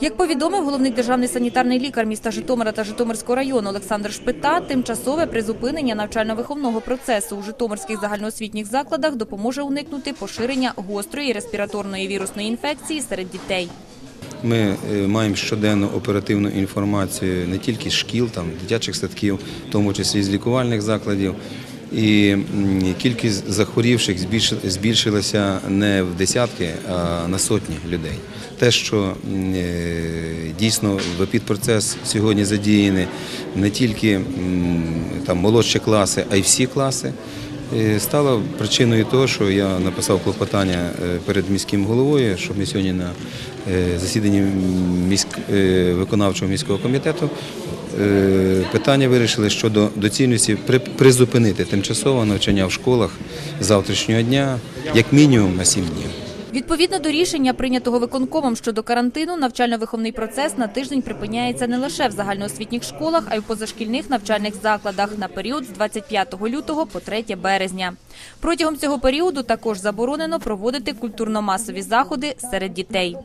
Як повідомив головний державний санітарний лікар міста Житомира та Житомирського району Олександр Шпита, тимчасове призупинення навчально-виховного процесу у житомирських загальноосвітніх закладах допоможе уникнути поширення гострої респіраторної вірусної інфекції серед дітей. Ми е, маємо щоденну оперативну інформацію не тільки з шкіл, там, дитячих садків, в тому числі з лікувальних закладів. І кількість захворівших збільши- збільшилася не в десятки, а на сотні людей. Те, що е, дійсно в епідпроцес сьогодні задіяні не тільки там, молодші класи, а й всі класи. Стало причиною того, що я написав клопотання е, перед міським головою, щоб ми сьогодні на е, засіданні міськ... е, виконавчого міського комітету питання вирішили щодо доцільності при- призупинити тимчасове навчання в школах завтрашнього дня, як мінімум на 7 днів. Відповідно до рішення, прийнятого виконкомом щодо карантину, навчально-виховний процес на тиждень припиняється не лише в загальноосвітніх школах, а й в позашкільних навчальних закладах на період з 25 лютого по 3 березня. Протягом цього періоду також заборонено проводити культурно-масові заходи серед дітей.